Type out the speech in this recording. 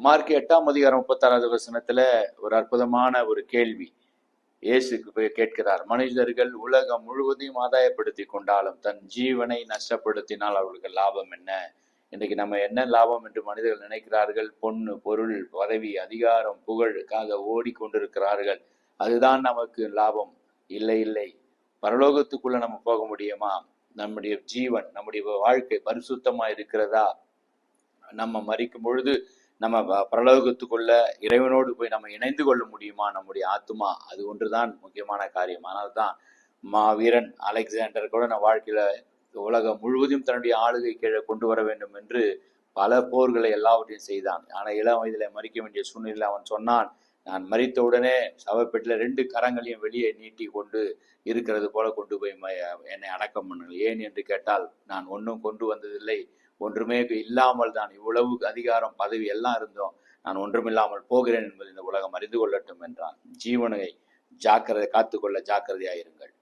Mark எட்டாம் அதிகாரம் முப்பத்தாறாவது வசனத்துல ஒரு அற்புதமான ஒரு கேள்வி. இயேசுக்கு போய் கேட்கிறார் மனிதர்கள் உலகம் முழுவதையும் ஆதாயப்படுத்தி கொண்டாலும் தன் ஜீவனை நஷ்டப்படுத்தினால் அவர்களுக்கு லாபம் என்ன? இன்றைக்கு நம்ம என்ன லாபம் என்று மனிதர்கள் நினைக்கிறார்கள்? பொண்ணு பொருள் பதவி அதிகாரம் புகழுக்காக ஓடிக்கொண்டிருக்கிறார்கள். அதுதான் நமக்கு லாபம். இல்லை இல்லை. பரலோகத்துக்குள்ள நம்ம போக முடியுமா? நம்முடைய ஜீவன் நம்முடைய வாழ்க்கை பரிசுத்தமா இருக்கிறதா? நம்ம மறிக்கும் பொழுது நம்ம ப- பரலோகத்துக்குள்ள இறைவனோடு போய் நம்ம இணைந்து கொள்ள முடியுமா? நம்முடைய ஆத்துமா அது ஒன்றுதான் முக்கியமான காரியம். ஆனால் தான் மாவீரன் அலெக்சாண்டர் கூட நான் வாழ்க்கையில உலகம் முழுவதும் தன்னுடைய ஆளுகை கீழே கொண்டு வர வேண்டும் என்று பல போர்களை எல்லாவற்றையும் செய்தான். ஆனால் இளம் வயதில் மறிக்க வேண்டிய சூழ்நிலை அவன் சொன்னான் நான் மறித்த உடனே சவப்பெட்டில் ரெண்டு கரங்களையும் வெளியே நீட்டி கொண்டு இருக்கிறது போல கொண்டு போய் என்னை அடக்கம் பண்ணுங்கள் ஏன்? என்று கேட்டால் நான் ஒன்றும் கொண்டு வந்ததில்லை. ஒன்றுமே இல்லாமல் தான் இவ்வளவு அதிகாரம் பதவி எல்லாம் இருந்தோம் நான் ஒன்றுமில்லாமல் போகிறேன் என்பதை இந்த உலகம் அறிந்து கொள்ளட்டும் என்றான். ஜீவனை ஜாக்கிரதை காத்துக்கொள்ள ஜாக்கிரதையாயிருங்கள்.